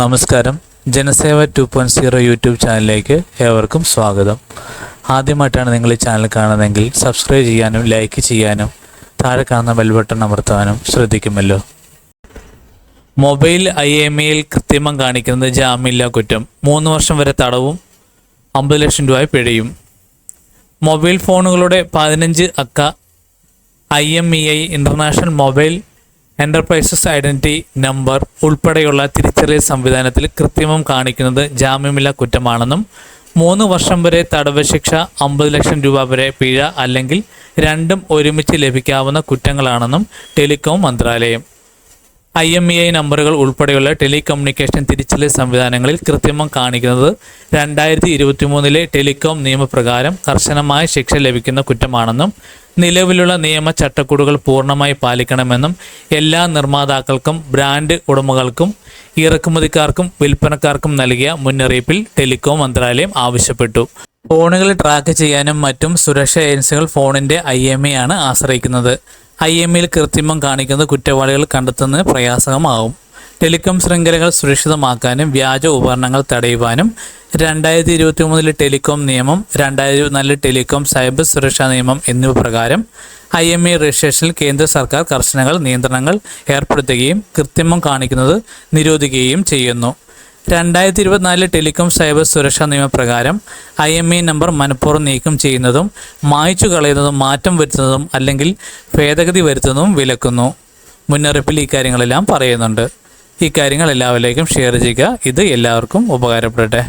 നമസ്കാരം. Janaseva two point zero YouTube ചാനലിലേക്ക് ഏവർക്കും സ്വാഗതം. ആദ്യമായിട്ടാണ് നിങ്ങൾ ഈ ചാനൽ കാണുന്നതെങ്കിൽ സബ്സ്ക്രൈബ് ചെയ്യാനും ലൈക്ക് ചെയ്യാനും താഴെ കാണുന്ന ബെൽ ബട്ടൺ അമർത്താനും ശ്രദ്ധിക്കുമല്ലോ. മൊബൈൽ ഐ എം എയിൽ കൃത്രിമം കാണിക്കുന്നത് ജാമ്യമില്ലാ കുറ്റം. മൂന്ന് വർഷം വരെ തടവും അമ്പത് ലക്ഷം രൂപ പിഴയും. മൊബൈൽ ഫോണുകളുടെ പതിനഞ്ച് അക്ക I M E I international mobile enterprises identity number ഉൾപ്പെടെയുള്ള തിരിച്ചറിയൽ സംവിധാനത്തിൽ കൃത്രിമം കാണിക്കുന്നത് ജാമ്യമില്ല കുറ്റമാണെന്നും മൂന്ന് വർഷം വരെ തടവ് ശിക്ഷ അമ്പത് ലക്ഷം രൂപ വരെ പിഴ അല്ലെങ്കിൽ രണ്ടും ഒരുമിച്ച് ലഭിക്കാവുന്ന കുറ്റങ്ങളാണെന്നും ടെലികോം മന്ത്രാലയം. ഐ എം ഇ ഐ നമ്പറുകൾ ഉൾപ്പെടെയുള്ള ടെലികമ്മ്യൂണിക്കേഷൻ തിരിച്ചറിയൽ സംവിധാനങ്ങളിൽ കൃത്രിമം കാണിക്കുന്നത് രണ്ടായിരത്തി ഇരുപത്തി മൂന്നിലെ ടെലികോം നിയമപ്രകാരം കർശനമായ ശിക്ഷ ലഭിക്കുന്ന കുറ്റമാണെന്നും നിലവിലുള്ള നിയമ ചട്ടക്കൂടുകൾ പൂർണമായി പാലിക്കണമെന്നും എല്ലാ നിർമ്മാതാക്കൾക്കും ബ്രാൻഡ് ഉടമകൾക്കും ഇറക്കുമതിക്കാർക്കും വിൽപ്പനക്കാർക്കും നൽകിയ മുന്നറിയിപ്പിൽ ടെലികോം മന്ത്രാലയം ആവശ്യപ്പെട്ടു. ഫോണുകൾ ട്രാക്ക് ചെയ്യാനും മറ്റും സുരക്ഷാ ഏജൻസികൾ ഫോണിന്റെ ഐ എം എ ആണ് ആശ്രയിക്കുന്നത്. ഐ എം ഐയിൽ കൃത്രിമം കാണിക്കുന്നത് കുറ്റവാളികൾ കണ്ടെത്തുന്നത് പ്രയാസകമാവും ടെലികോം ശൃംഖലകൾ സുരക്ഷിതമാക്കാനും വ്യാജ ഉപകരണങ്ങൾ തടയുവാനും രണ്ടായിരത്തി ഇരുപത്തി മൂന്നിലെ ടെലികോം നിയമം രണ്ടായിരത്തി ഇരുപത്തിനാലിലെ ടെലികോം സൈബർ സുരക്ഷാ നിയമം എന്നിവ പ്രകാരം ഐ എം ഇ രജിസ്ട്രേഷനിൽ കേന്ദ്ര സർക്കാർ കർശനങ്ങൾ നിയന്ത്രണങ്ങൾ ഏർപ്പെടുത്തുകയും കൃത്രിമം കാണിക്കുന്നത് നിരോധിക്കുകയും ചെയ്യുന്നു. രണ്ടായിരത്തി ഇരുപത്തിനാലിലെ ടെലികോം സൈബർ സുരക്ഷാ നിയമപ്രകാരം ഐ എം ഇ നമ്പർ മനഃപൂർവം നീക്കം ചെയ്യുന്നതും മായ്ച്ചു കളയുന്നതും മാറ്റം വരുത്തുന്നതും അല്ലെങ്കിൽ ഭേദഗതി വരുത്തുന്നതും വിലക്കുന്നു. മുന്നറിയിപ്പിൽ ഈ കാര്യങ്ങളെല്ലാം പറയുന്നുണ്ട്. ഈ കാര്യങ്ങൾ എല്ലാവരിലേക്കും ഷെയർ ചെയ്യുക. ഇത് എല്ലാവർക്കും ഉപകാരപ്പെടട്ടെ.